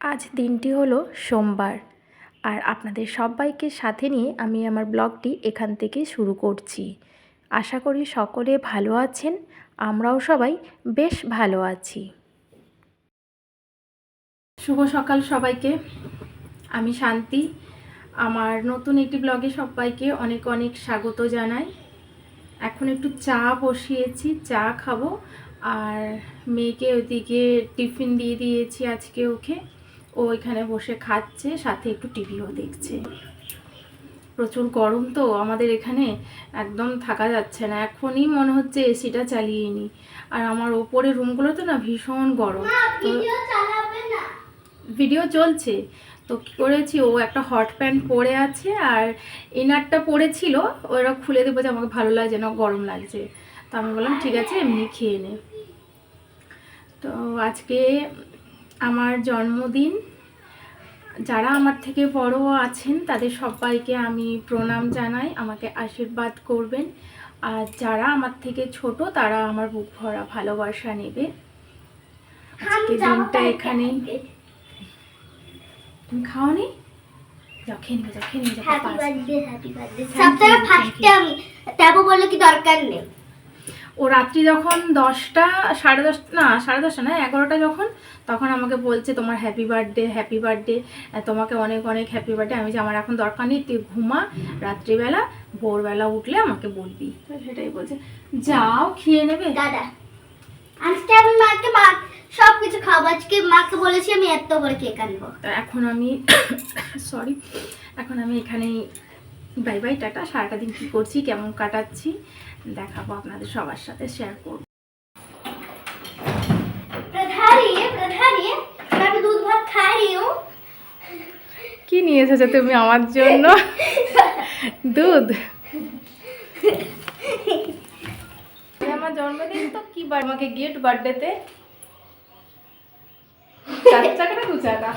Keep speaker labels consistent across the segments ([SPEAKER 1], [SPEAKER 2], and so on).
[SPEAKER 1] আজ দিনটি হলো সোমবার। আর আপনাদের সবাইকে সাথে নিয়ে আমি আমার ব্লগটি এখান থেকে শুরু করছি। আশা করি সকলে ভালো আছেন, আমরাও সবাই বেশ ভালো আছি। শুভ সকাল সবাইকে। আমি শান্তি। আমার নতুন একটি ব্লগে সবাইকে অনেক অনেক স্বাগত জানাই। এখন একটু চা বসিয়েছি, চা খাব। আর মেয়েকে ওদিকে টিফিন দিয়ে দিয়েছি আজকে ওকে। ও এখানে বসে খাচ্ছে সাথে একটু টিভিও দেখছে। প্রচুর গরম তো আমাদের এখানে একদম থাকা যাচ্ছে না। এখনই মনে হচ্ছে এসিটা চালিয়ে নি। আর আমার ওপরে রুমগুলো তো না ভীষণ গরম। তো ভিডিও চলছে। তো কী করেছি ও একটা হট প্যান্ট পরে আছে আর ইনারটা পরেছিল। ওরা খুলে দেবো যে আমাকে ভালো লাগছে না গরম লাগছে। তো আমি বললাম ঠিক আছে এমনি খেয়ে নে। তো আজকে আমার জন্মদিন। যারা আমার থেকে বড় আছেন তাদের সবাইকে আমি প্রণাম জানাই আমাকে আশীর্বাদ করবেন। আর যারা আমার থেকে ছোট তারা আমার বুক ভরা ভালোবাসা নেবে। আজকে দিনটা এখানেই তুমি খাওনি যাও খেয়ে নিবে
[SPEAKER 2] হ্যাপি বার্থডে হ্যাপি বার্থডে ফার্স্টে আমি ট্যাবও বলল কি দরকার নেই?
[SPEAKER 1] ও রাত্রি যখন দশটা সাড়ে দশটা না সাড়ে দশটা না এগারোটা যখন তখন আমাকে বলছে তোমার হ্যাপি বার্থডে হ্যাপি বার্থডে তোমাকে অনেক অনেক হ্যাপি বার্থডে আমি যে আমার এখন দরকার নেই তুই ঘুমা রাত্রিবেলা ভোরবেলা উঠলে আমাকে বলবি। সেটাই বলছে। যাও খেয়ে নেবে।
[SPEAKER 2] দাদা আজকে আমি মাকে মা সব কিছু খাব। আজকে মাকে বলেছি আমি এত বড় কেক আনব।
[SPEAKER 1] এখন আমি সরি এখন আমি এখানেই বাই বাই টাটা। সারাটা দিন কী করছি কেমন কাটাচ্ছি দেখাবো আপনাদের সবার সাথে শেয়ার করব। কি নিয়ে এসেছ তুমি আমার জন্য? দুধ? আমার জন্মদিন তো কি বার আমাকে গিফট বার্থডেতে চার চাকা দু চাকা।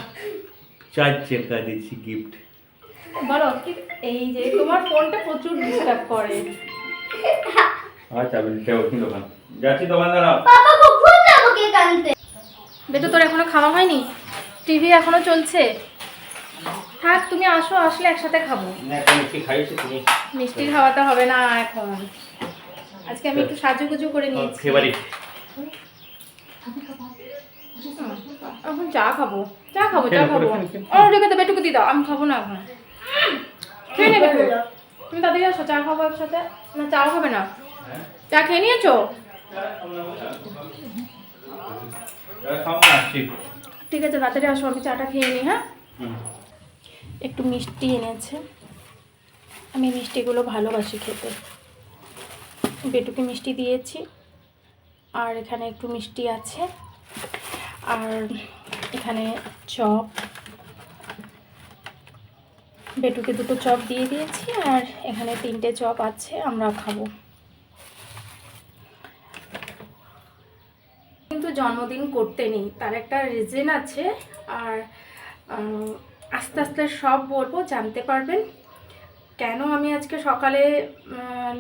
[SPEAKER 3] চার চাকা দিচ্ছি গিফট
[SPEAKER 1] বলো এই যে তোমার ফোনটা প্রচুর ডিস্টার্ব করে।
[SPEAKER 3] আচ্ছা আমি দোকান। যাচ্ছি দোকান দাঁড়াও
[SPEAKER 2] বাবা কখন যাব কে কানতে।
[SPEAKER 1] বেতু তোর এখনও খাওয়া হয়নি? টিভি এখনও চলছে? থাক তুমি আসো আসলে একসাথে খাব। মিষ্টি খাওয়াতে হবে না এখন। আজকে আমি একটু সাজুগুজু করে নিয়েছি। এখন চা খাব। চা খাব চা খাব। অন্য রেখে দেবে দাও আমি খাব না এখন। খেয়ে নেবে তো। তুমি তাড়াতাড়ি আসো চা খাব একসাথে। না চাও খাবে না? চা খেয়ে নিয়েছো?
[SPEAKER 3] আসছি।
[SPEAKER 1] ঠিক আছে তাড়াতাড়ি আসো আমি চাটা খেয়ে নিই হ্যাঁ? একটু মিষ্টি এনেছে। আমি মিষ্টিগুলো ভালোবাসি খেতে। বেটুকে মিষ্টি দিয়েছি। আর এখানে একটু মিষ্টি আছে। আর এখানে চপ। বেটুকে দুটো চপ দিয়ে দিয়েছি আর এখানে তিনটে চপ আছে, আমরা খাব। কিন্তু জন্মদিন করতে নেই, তার একটা রিজন আছে আর আস্তে আস্তে সব বলব, জানতে পারবেন। কেন আমি আজকে সকালে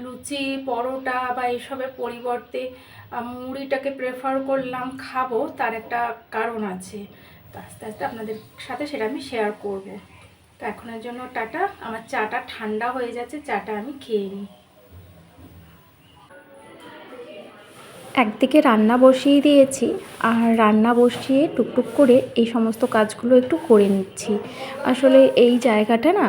[SPEAKER 1] লুচি, পরোটা বা এইসবের পরিবর্তে মুড়িটাকে প্রেফার করলাম খাব, তার একটা কারণ আছে। আস্তে আস্তে আপনাদের সাথে সেটা আমি শেয়ার করব। এখনের জন্য টাটা। আমার চাটা ঠান্ডা হয়ে যাচ্ছে, চাটা আমি খেয়ে নিই। একদিকে রান্না বসিয়ে দিয়েছি, আর রান্না বসিয়ে টুকটুক করে এই সমস্ত কাজগুলো একটু করে নিচ্ছি। আসলে এই জায়গাটা না,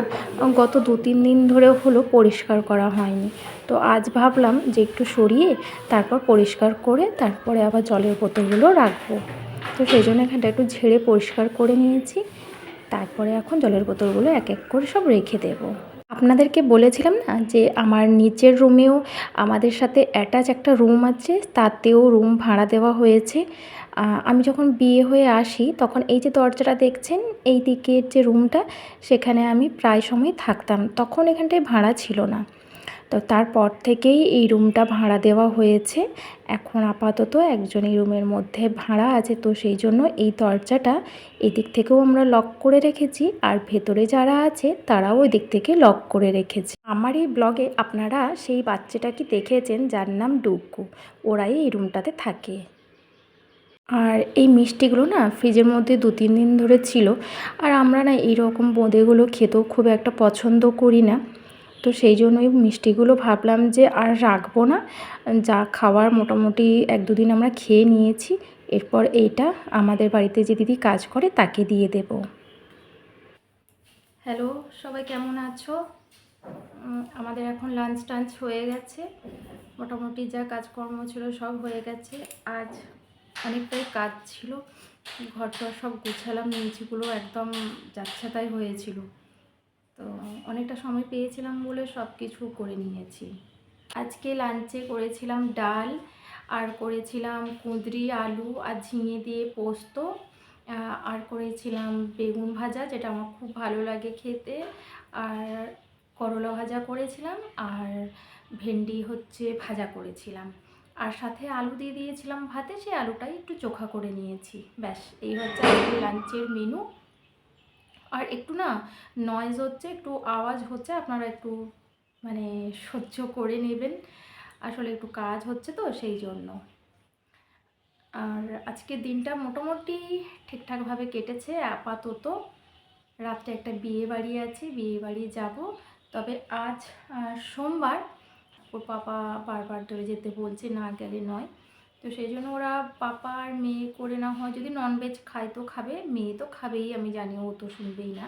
[SPEAKER 1] গত দু তিন দিন ধরে হলো পরিষ্কার করা হয়নি। তো আজ ভাবলাম যে একটু সরিয়ে তারপর পরিষ্কার করে তারপরে আবার জলের বোতলগুলো রাখব। তো সেই জন্য এখানটা একটু ঝেড়ে পরিষ্কার করে নিয়েছি। তারপরে এখন জলের বোতলগুলো এক এক করে সব রেখে দেবো। আপনাদেরকে বলেছিলাম না যে আমার নিচের রুমেও আমাদের সাথে অ্যাটাচ একটা রুম আছে, তাতেও রুম ভাড়া দেওয়া হয়েছে। আমি যখন বিয়ে হয়ে আসি, তখন এই যে দরজাটা দেখছেন, এই দিকের যে রুমটা সেখানে আমি প্রায় সময় থাকতাম। তখন এখানটায় ভাড়া ছিল না। তো তারপর থেকেই এই রুমটা ভাড়া দেওয়া হয়েছে। এখন আপাতত একজন এই রুমের মধ্যে ভাড়া আছে, তো সেই জন্য এই দরজাটা এদিক থেকেও আমরা লক করে রেখেছি আর ভেতরে যারা আছে তারাও ওই দিক থেকে লক করে রেখেছি। আমার এই ব্লগে আপনারা সেই বাচ্চাটাকে দেখেছেন যার নাম ডুকু? ওরাই এই রুমটাতে থাকে। আর এই মিষ্টিগুলো না ফ্রিজের মধ্যে দু তিন দিন ধরে ছিল। আর আমরা না এইরকম বোঁদেগুলো খেতেও খুব একটা পছন্দ করি না। তো সেই জন্যই মিষ্টিগুলো ভাবলাম যে আর রাখব না। যা খাওয়ার মোটামুটি এক দুদিন আমরা খেয়ে নিয়েছি। এরপর এইটা আমাদের বাড়িতে যে দিদি কাজ করে তাকে দিয়ে দেব। হ্যালো, সবাই কেমন আছো? আমাদের এখন লাঞ্চ টাঞ্চ হয়ে গেছে। মোটামুটি যা কাজকর্ম ছিল সব হয়ে গেছে। আজ অনেকটাই কাজ ছিল। ঘর টর সব গুছালাম, নিচগুলো একদম যাচ্ছে তাই হয়েছিল। তো অনেকটা সময় পেয়েছিলাম বলে সব কিছু করে নিয়েছি। আজকে লাঞ্চে করেছিলাম ডাল, আর করেছিলাম কুঁদরি, আলু, আর ঝিঙে দিয়ে পোস্ত আর করেছিলাম বেগুন ভাজা, যেটা আমার খুব ভালো লাগে খেতে। আর করলা ভাজা করেছিলাম, আর ভেন্ডি হচ্ছে ভাজা করেছিলাম। আর সাথে আলু দিয়ে দিয়েছিলাম ভাতে, সেই আলুটাই একটু চোখা করে নিয়েছি। ব্যাস, এই হচ্ছে লাঞ্চের মেনু আর একটু না নয়েজ হচ্ছে, একটু আওয়াজ হচ্ছে, আপনারা একটু মানে সহ্য করে নেবেন। আসলে একটু কাজ হচ্ছে তো, সেই জন্য। আর আজকের দিনটা মোটামুটি ঠিকঠাকভাবে কেটেছে, আপাতত। রাত্রে একটা বিয়ে বাড়ি আছে বিয়ে বাড়ি যাব। তবে আজ সোমবার ওর পাপা বারবার ধরে যেতে বলছে, না গেলে নয়। তো সেই জন্য ওরা পাপা আর মেয়ে করে না হয়, যদি ননভেজ খায় তো খাবে, মেয়ে তো খাবেই, আমি জানি ও তো শুনবেই না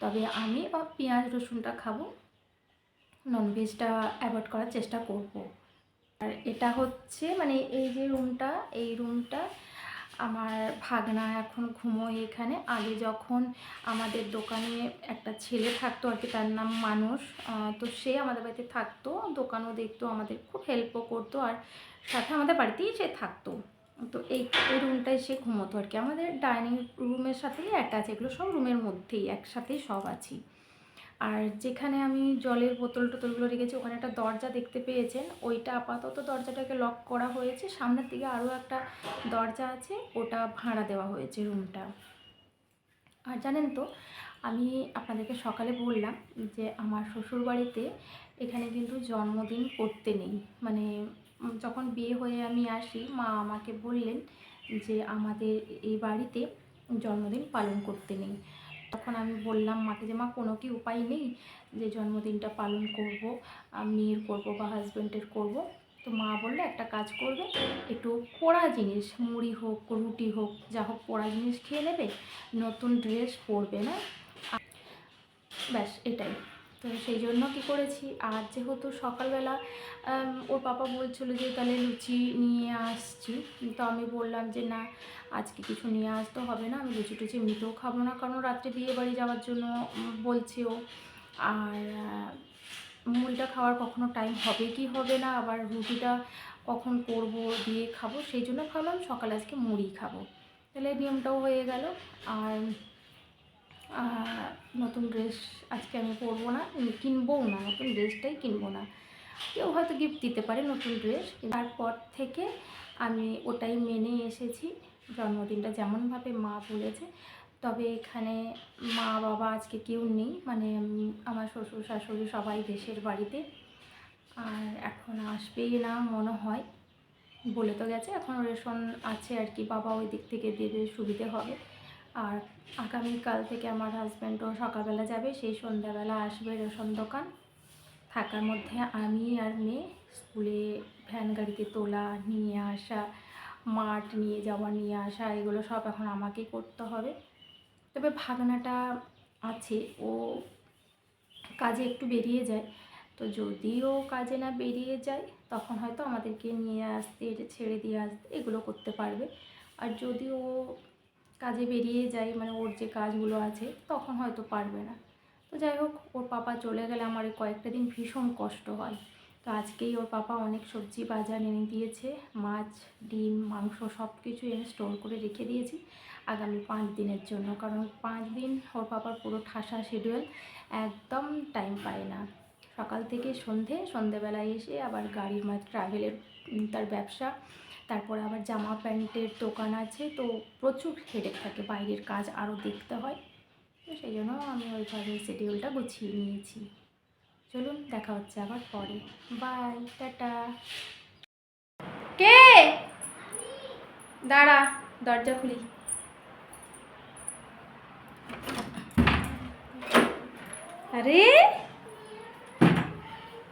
[SPEAKER 1] তবে আমি বা পেঁয়াজ রসুনটা খাব ননভেজটা অ্যাভয়েড করার চেষ্টা করব। আর এটা হচ্ছে মানে এই যে রুমটা এই রুমটা আমার ভাগনা এখন ঘুমোয় এখানে। আগে যখন আমাদের দোকানে একটা ছেলে থাকতো আর কি, তার নাম মানুষ তো সে আমাদের বাড়িতে থাকতো, দোকানও দেখতো, আমাদের খুব হেল্পও করতো আর সাথে আমাদের বাড়িতেই সে থাকতো। তো এই এই রুমটায় সে ঘুমোতো আর কি। আমাদের ডাইনিং রুমের সাথেই অ্যাটাচ এগুলো সব রুমের মধ্যেই, একসাথেই সব আছি। আর যেখানে আমি জলের বোতল টোতলগুলো রেখেছি, ওখানে একটা দরজা দেখতে পেয়েছেন। ওইটা আপাতত দরজাটাকে লক করা হয়েছে। সামনের দিকে আরও একটা দরজা আছে, ওটা ভাড়া দেওয়া হয়েছে রুমটা আর জানেন তো, আমি আপনাদেরকে সকালে বললাম যে আমার শ্বশুর বাড়িতে এখানে কিন্তু জন্মদিন করতে নেই। মানে যখন বিয়ে হয়ে আমি আসি, মা আমাকে বললেন যে আমাদের এই বাড়িতে জন্মদিন পালন করতে নেই। তখন আমি বললাম, মাকে যে মা, কোনো কি উপায় নেই যে জন্মদিনটা পালন করব মেয়ের করব বা হাজব্যান্ডের করব? তো মা বলল, একটা কাজ করবে, একটু পোড়া জিনিস, মুড়ি হোক, রুটি হোক, যা হোক পোড়া জিনিস খেয়ে নেবে, নতুন ড্রেস পরবে না? ব্যাস, এটাই। তো সেই জন্য কী করেছি? আর যেহেতু সকালবেলা ওর পাপা বলছিল যে তাহলে লুচি নিয়ে আসছি। তো আমি বললাম যে না আজকে কিছু নিয়ে আসতে হবে না আমি লুচি টুচি এমনিতেও খাব না। কারণ রাত্রে বিয়ে বাড়ি যাওয়ার জন্য উম, বলছে ও। আর মুড়িটা খাওয়ার কখনো টাইম হবে কি হবে না আবার রুটিটা কখন করব দিয়ে খাব সেই জন্য ভাবলাম সকালে আজকে মুড়ি খাব। তাহলে নিয়মটাও হয়ে গেল। আর নতুন ড্রেস আজকে আমি পরবো না কিনবোও না, নতুন ড্রেসটাই কিনবো না। কেউ হয়তো গিফট দিতে পারে নতুন ড্রেস তারপর থেকে আমি ওটাই মেনে এসেছি, জন্মদিনটা যেমনভাবে মা বলেছে। তবে এখানে মা বাবা আজকে কেউ নেই মানে আমার শ্বশুর শাশুড়ি সবাই দেশের বাড়িতে। আর এখন আসবেই না, মনে হয়। বলে তো গেছে, এখন রেশন আছে আর কি, বাবা ওই দিক থেকে দেবে, সুবিধে হবে। আর আগামীকাল থেকে আমার হাজব্যান্ডও সকালবেলা যাবে, সেই সন্ধ্যাবেলা আসবে রেশন দোকান। থাকার মধ্যে আমি আর মেয়ে স্কুলে ভ্যান গাড়িতে তোলা, নিয়ে আসা, মাঠ নিয়ে যাওয়া, নিয়ে আসা, এগুলো সব এখন আমাকেই করতে হবে। তবে ভাগনাটা আছে, ও কাজে একটু বেরিয়ে যায়। তো যদিও কাজে না বেরিয়ে যায়, তখন হয়তো আমাদেরকে নিয়ে আসতে, ছেড়ে দিয়ে আসতে, এগুলো করতে পারবে। আর যদি ও কাজে বেরিয়ে যায় মানে ওর যে কাজগুলো আছে, তখন হয়তো পারবে না। তো যাই হোক, ওর পাপা চলে গেলে আমার কয়েকটা দিন ভীষণ কষ্ট হয়। তো আজকেই ওর পাপা অনেক সবজি বাজার এনে দিয়েছে, মাছ, ডিম, মাংস সব কিছু এনে স্টোর করে রেখে দিয়েছি আগামী পাঁচ দিনের জন্য। কারণ পাঁচ দিন ওর পাপার পুরো ঠাসা শিডিউল একদম টাইম পায় না। সকাল থেকে সন্ধে, সন্ধেবেলায় এসে আবার গাড়ির মাঝ ট্রাভেলের তার ব্যবসা তারপরে আবার জামা প্যান্টের দোকান আছে তো প্রচুর হেডেক থাকে বাইরের কাজ আরও দেখতে হয়। তো সেই জন্য আমি ওইভাবে শিডিউলটা গুছিয়ে নিয়েছি। চলুন দেখা হচ্ছে আবার পরে। Bye tata. কে? দাঁড়া দরজা খুলি। আরে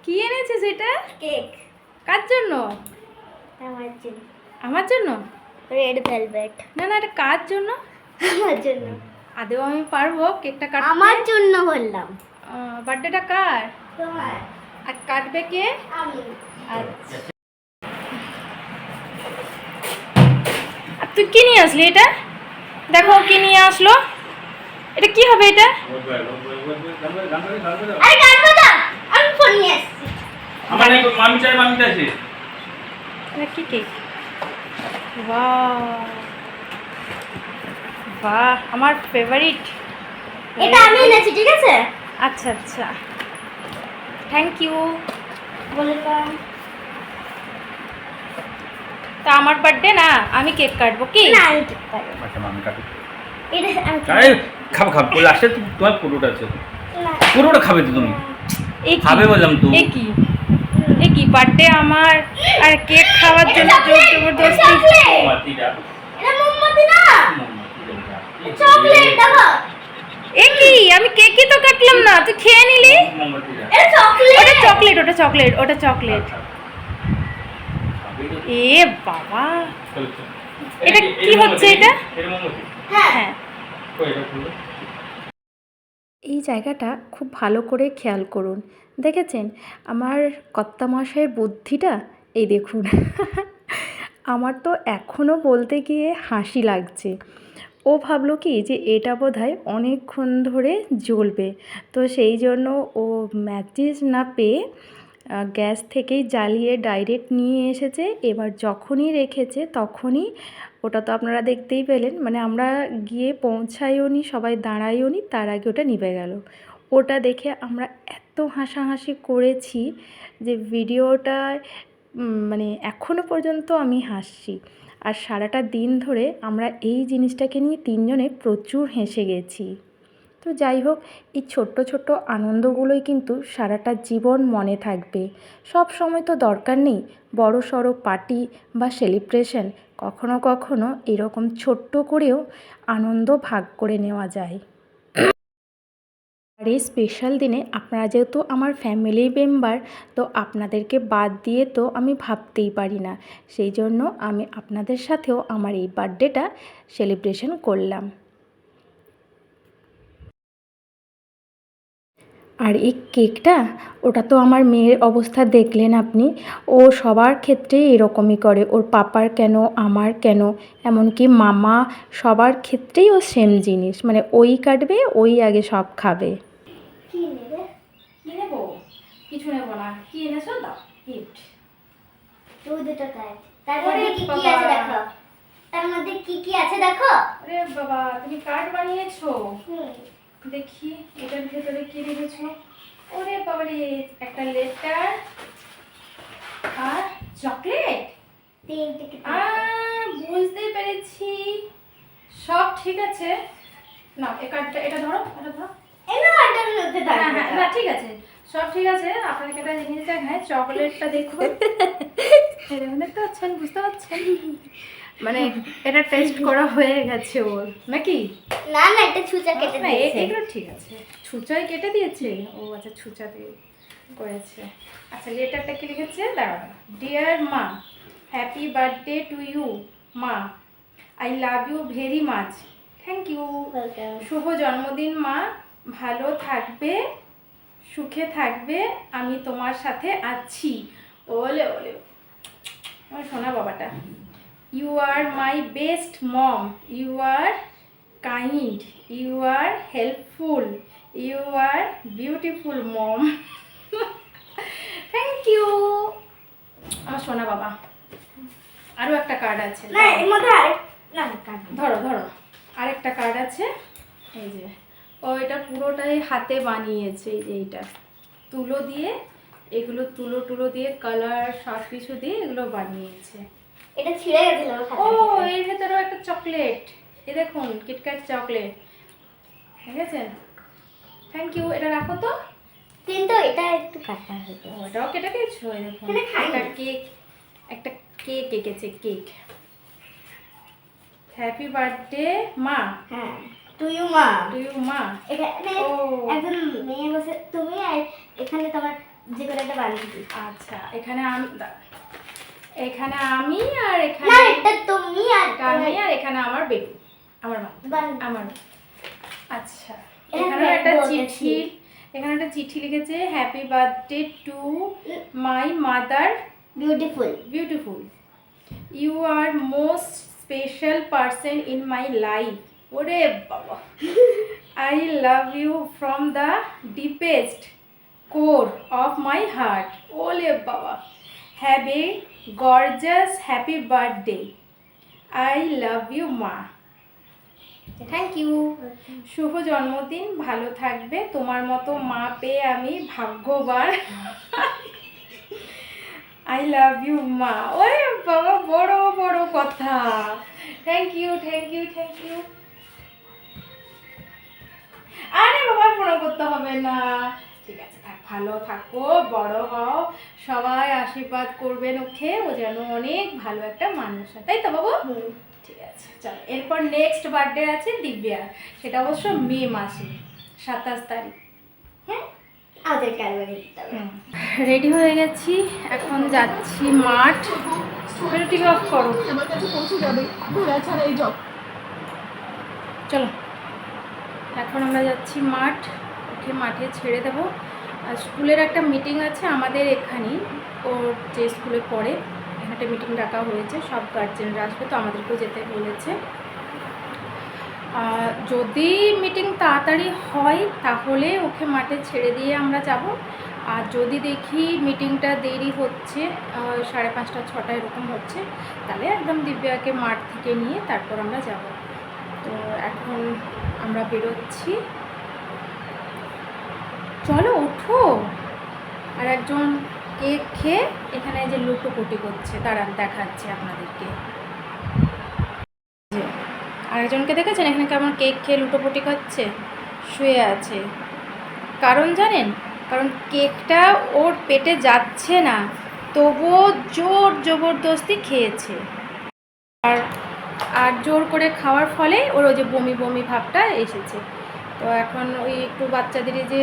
[SPEAKER 1] কি এনেছিস এটা?
[SPEAKER 2] কেক
[SPEAKER 1] কার জন্য?
[SPEAKER 2] আমার জন্য।
[SPEAKER 1] আমার জন্য?
[SPEAKER 2] রেড ভেলভেট
[SPEAKER 1] না না এটা কার জন্য?
[SPEAKER 2] আমার জন্য।
[SPEAKER 1] আদেও আমি পারব কেকটা কাটতে।
[SPEAKER 2] আমার জন্য বললাম।
[SPEAKER 1] বার্থডেটা কার?
[SPEAKER 2] তোমার।
[SPEAKER 1] আর কাটবে কে?
[SPEAKER 2] আমি।
[SPEAKER 1] আচ্ছা। আর তুই কি নিয়ে আসলি এটা? দেখো ও কি নিয়ে আসলো। এটা কি হবে এটা?
[SPEAKER 2] আরে গান বাজা আমি ফোন নিয়ে এসেছি
[SPEAKER 3] আমার নাই মামি চাই মামি চাইছে
[SPEAKER 1] এটা কি কেক বাহ বাহ আমার ফেভারিট
[SPEAKER 2] এটা আমি এনেছি ঠিক আছে?
[SPEAKER 1] আচ্ছা আচ্ছা। থ্যাংক ইউ
[SPEAKER 2] বললাম
[SPEAKER 1] তা আমার বার্থডে না? আমি কেক কাটবো কি?
[SPEAKER 2] না আমি ঠিক পারি
[SPEAKER 3] আচ্ছা মামি কাটু
[SPEAKER 2] এটা আমি
[SPEAKER 3] খাব খাব। লাস্টে তোমার পুরোটা আছে।
[SPEAKER 2] না।
[SPEAKER 3] পুরোটা খাবে তো তুমি? খাবে বললাম তো।
[SPEAKER 1] এ কি? এ কি বার্থডে আমার? আর কেক খাওয়ার জন্য জোর জবরদস্তি। এ কি? আমি কেকই তো কাটলাম না তুই খেয়ে নিলি? ওটা চকলেট ওটা চকলেট ওটা চকলেট
[SPEAKER 3] আচ্ছা। তো?
[SPEAKER 1] এ বাবা। এটা
[SPEAKER 3] কি-
[SPEAKER 1] হচ্ছে এটা?
[SPEAKER 2] হ্যাঁ।
[SPEAKER 1] হ্যাঁ। এই জায়গাটা খুব ভালো করে খেয়াল করুন। দেখেছেন? আমার কর্তামশাইয়ের বুদ্ধিটা, এই দেখুন। আমার তো এখনও বলতে গিয়ে হাসি লাগছে। ও ভাবলো কি যে এটা বোধ হয় অনেকক্ষণ ধরে জ্বলবে। তো সেই জন্য ও ম্যাচিস না পেয়ে গ্যাস থেকেই জ্বালিয়ে ডাইরেক্ট নিয়ে এসেছে। এবার যখনই রেখেছে তখনই, ওটা তো আপনারা দেখতেই পেলেন মানে আমরা গিয়ে পৌঁছাইও নি সবাই দাঁড়াইও নি তার আগে ওটা নিভে গেল। ওটা দেখে আমরা এত হাসাহাসি করেছি যে ভিডিওটা মানে এখনও পর্যন্ত আমি হাসছি। আর সারাটা দিন ধরে আমরা এই জিনিসটাকে নিয়ে তিনজনে প্রচুর হেসে গেছি। তো যাই হোক, এই ছোট্ট ছোট্ট আনন্দগুলোই কিন্তু সারাটা জীবন মনে থাকবে। সব সময় তো দরকার নেই বড় সড়ো পার্টি বা সেলিব্রেশন। কখনো কখনো এরকম ছোট্ট করেও আনন্দ ভাগ করে নেওয়া যায়। এই স্পেশাল দিনে, আপনারা যেহেতু আমার ফ্যামিলি মেম্বার তো আপনাদেরকে বাদ দিয়ে তো আমি ভাবতেই পারি না। সেই জন্য আমি আপনাদের সাথেও আমার এই বার্থডেটা সেলিব্রেশন করলাম। আর এই কেকটা ওটা তো আমার মেয়ের অবস্থা দেখলেন আপনি। ও সবার ক্ষেত্রে এরকমই করে। ওর পাপার কেন, আমার কেন? এমনকি মামা সবার ক্ষেত্রেই ও সেম জিনিস। মানে ওই কাটবে, ওই আগে সব খাবে।
[SPEAKER 2] কি নেবে?
[SPEAKER 1] কি নেব? কিছু নেব না। কি এনেছো? দাও গিফট
[SPEAKER 2] দুটো কাজ তার মধ্যে কি কি। আছে দেখো? তার মধ্যে কি কি আছে দেখো?
[SPEAKER 1] আরে বাবা তুমি কার্ড বানিয়েছো? দেখি এটার ভেতরে কি রেখেছো? ওরে বাবা রে একটা লেটার আর চকলেট বুঝতে পেরেছি। সব ঠিক আছে? না এই কার্ডটা এটা ধরো এটা ধরো। হ্যাঁ হ্যাঁ না ঠিক আছে। সব ঠিক আছে আপনাকে একটা জিনিস দেখায় চকলেটটা দেখুন। দেখতে পাচ্ছেন বুঝতে পারছেন মানে এটা টেস্ট করা হয়ে গেছে ওর নাকি?
[SPEAKER 2] না না এটা ছুঁচা কেটে দিয়েছে।
[SPEAKER 1] এগুলো ঠিক আছে। ছুঁচাই কেটে দিয়েছে? ও আচ্ছা ছুঁচা দিয়ে করেছে। আচ্ছা লেটারটা কি লিখেছে? দাঁড়াও ডিয়ার মা হ্যাপি বার্থডে টু ইউ মা। I love you very much thank you শুভ জন্মদিন মা। ভালো থাকবে সুখে থাকবে আমি তোমার সাথে আছি। ওলে ওলে। আমার শোনা বাবাটা। You are my best mom you are kind you are helpful you are beautiful mom thank you আমার সোনা বাবা। আরও একটা কার্ড আছে।
[SPEAKER 2] না এর মধ্যে আরেক না কাট।
[SPEAKER 1] ধরো ধরো। আরেকটা কার্ড আছে। এই যে। ও এটা পুরোটাই হাতে বানিয়েছে এই যে এইটা। তুলো দিয়ে এগুলো তুলো টুলো দিয়ে কালার সব কিছু দিয়ে এগুলো বানিয়েছে।
[SPEAKER 2] এটা ছিঁড়ে গেছিল
[SPEAKER 1] ও এর ভেতরেও একটা চকলেট এ দেখুন কিটক্যাট চকলেট দেখেছেন থ্যাংক ইউ এটা রাখো তো।
[SPEAKER 2] কিন্তু এটা একটু কাটা হয়েছে
[SPEAKER 1] ওটাও কেটে এই দেখুন। একটা কেক একটা কেক এঁকেছে কেক হ্যাপি বার্থডে মা।
[SPEAKER 2] হ্যাঁ। তুইও মা
[SPEAKER 1] টু ইউ মা
[SPEAKER 2] এখানে একজন মেয়ে বসে তুমি আর এখানে তোমার যে কোনো একটা বান্ধবী
[SPEAKER 1] আচ্ছা এখানে আমি এখানে আমি আর
[SPEAKER 2] না
[SPEAKER 1] এখানে
[SPEAKER 2] এটা তুমি আর
[SPEAKER 1] আমি আর এখানে আমার বেবি আমার মা। আমার আচ্ছা এখানে একটা চিঠি এখানে একটা চিঠি লিখেছে happy birthday to my mother
[SPEAKER 2] beautiful
[SPEAKER 1] beautiful you are most special person in my life. ওরে বাবা। I love you from the deepest core of my heart ওলে বাবা। Have a gorgeous happy birthday I love you মা। Thank you শুভ জন্মদিন। ভালো থাকবে। তোমার মতো মা পেয়ে আমি ভাগ্যবান। আই লাভ ইউ মা। ওরে বাবা, বড় বড় কথা। Thank you thank you thank you আরে বাবা প্রণাম করতে হবে না। ঠিক আছে থাক ভালো থাকো বড় হও। সবাই আশীর্বাদ করবেন ওকে ও যেন অনেক ভালো একটা মানুষ হয়। তাই তো বাবু? ঠিক আছে চলো। এরপর নেক্সট বার্থডে আছে দিব্যা। সেটা অবশ্য মে মাসে সাতাশ তারিখ। হ্যাঁ রেডি হয়ে গেছি এখন যাচ্ছি মাঠ। অফ করো।
[SPEAKER 4] আমার কাছে পৌঁছে যাবে। ঘোরা ছাড়া
[SPEAKER 1] চলো। এখন আমরা যাচ্ছি মাঠ ওকে মাঠে ছেড়ে দেবো। স্কুলের একটা মিটিং আছে আমাদের এখানেই ওর যে স্কুলে পড়ে একটা মিটিং ডাকা হয়েছে, সব গার্জেনরা আসবে তো আমাদেরকেও যেতে বলেছে। যদি মিটিং তাড়াতাড়ি হয়, তাহলে ওকে মাঠে ছেড়ে দিয়ে আমরা যাব। আর যদি দেখি মিটিংটা দেরি হচ্ছে সাড়ে পাঁচটা ছটা এরকম হচ্ছে, তাহলে একদম দিব্যাকে মাঠ থেকে নিয়ে তারপর আমরা যাব। তো এখন আমরা বেরোচ্ছি। চলো, ওঠো। আর একজন কেক খেয়ে এখানে যে লুটোপুটি করছে তারা দেখাচ্ছে আপনাদেরকে। আরেকজনকে দেখেছেন? এখানে কেমন কেক খেয়ে লুটোপুটি করছে শুয়ে আছে। কারণ জানেন? কারণ কেকটা ওর পেটে যাচ্ছে না, তবুও জোর জবরদস্তি খেয়েছে। আর আর জোর করে খাওয়ার ফলে ওর ওই যে বমি বমি ভাবটা এসেছে। তো এখন ওই একটু বাচ্চাদেরই যে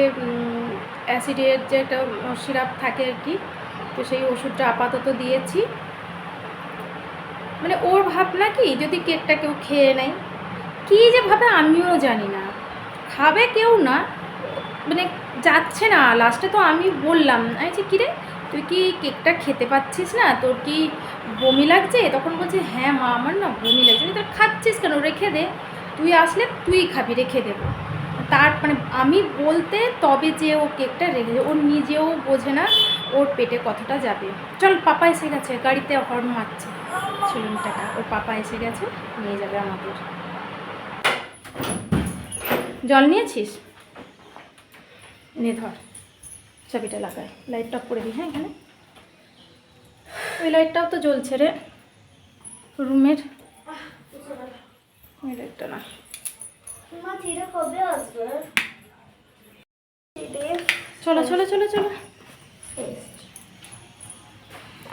[SPEAKER 1] অ্যাসিডের যে একটা সিরাপ থাকে আর কি, তো সেই ওষুধটা আপাতত দিয়েছি। মানে ওর ভাবনা কি, যদি কেকটা কেউ খেয়ে নেয়, কী যে ভাবে আমিও জানি না। খাবে কেউ না মানে যাচ্ছে না। লাস্টে তো আমি বললাম আমি যে কিরে তুই কি কেকটা খেতে পাচ্ছিস না? তোর কি বমি লাগছে? তখন বলছে হ্যাঁ মা, আমার না বমি লাগছে। আমি তো খাচ্ছিস কেন? রেখে দে। তুই আসলে তুই খাবি, রেখে দেবো। তার মানে আমি বলতে তবে যে ও কেকটা রেখে ও নিজেও বোঝে না ওর পেটে কতটা যাবে। চল, পাপা এসে গেছে, গাড়িতে হর্ন মারছে। সিলিন্ডারটা ওর পাপা এসে গেছে, নিয়ে যাবে আমাদের। জল নিয়েছিস? নে ধর, চাবিটা লাগায় লাইটটা করে দিই হ্যাঁ এখানে। ওই লাইটটাও তো জ্বলছে রে। রুমের। ওই লাইটটা না। চলো চলো চলো চলো।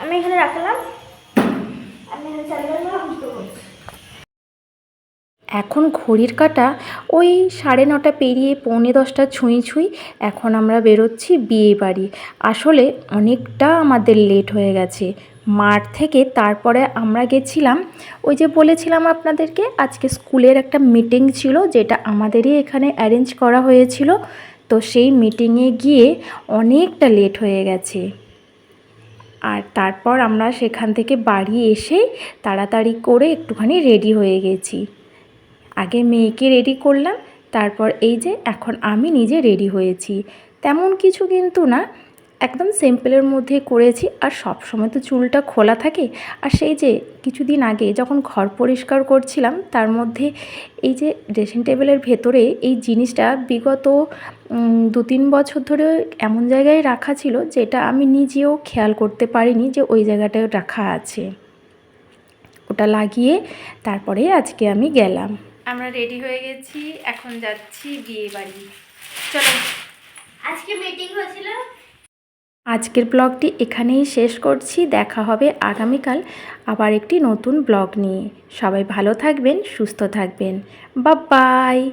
[SPEAKER 2] আমি এখানে রাখলাম। আমি এখানে চালিয়ে
[SPEAKER 1] এখন ঘড়ির কাটা ওই সাড়ে নটা পেরিয়ে পৌনে দশটা ছুঁই ছুঁই এখন আমরা বেরোচ্ছি বিয়ে বাড়ি। আসলে অনেকটা আমাদের লেট হয়ে গেছে। মাঠ থেকে তারপরে আমরা গেছিলাম, ওই যে বলেছিলাম আপনাদেরকে, আজকে স্কুলের একটা মিটিং ছিল যেটা আমাদেরই এখানে অ্যারেঞ্জ করা হয়েছিল। তো সেই মিটিংয়ে গিয়ে অনেকটা লেট হয়ে গেছে। আর তারপর আমরা সেখান থেকে বাড়ি এসে তাড়াতাড়ি করে একটুখানি রেডি হয়ে গেছি। আগে মেয়েকে রেডি করলাম, তারপর এই যে এখন আমি নিজে রেডি হয়েছি। তেমন কিছু কিন্তু না, একদম সিম্পলের মধ্যে করেছি আর সব সময় তো চুলটা খোলা থাকে। আর সেই যে কিছুদিন আগে যখন ঘর পরিষ্কার করছিলাম, তার মধ্যে এই যে ড্রেসিং টেবিলের ভেতরে এই জিনিসটা বিগত দু তিন বছর ধরে এমন জায়গায় রাখা ছিল যেটা আমি নিজেও খেয়াল করতে পারিনি যে ওই জায়গাটায় রাখা আছে। ওটা লাগিয়ে তারপরে আজকে আমি গেলাম। আমরা রেডি হয়ে গেছি এখন যাচ্ছি বিয়ে বাড়ি। চলো।
[SPEAKER 2] আজকে মিটিং হয়েছিল।
[SPEAKER 1] আজকের ব্লগটি এখানেই শেষ করছি দেখা হবে আগামীকাল আবার একটি নতুন ব্লগ নিয়ে। সবাই ভালো থাকবেন সুস্থ থাকবেন। বা বাই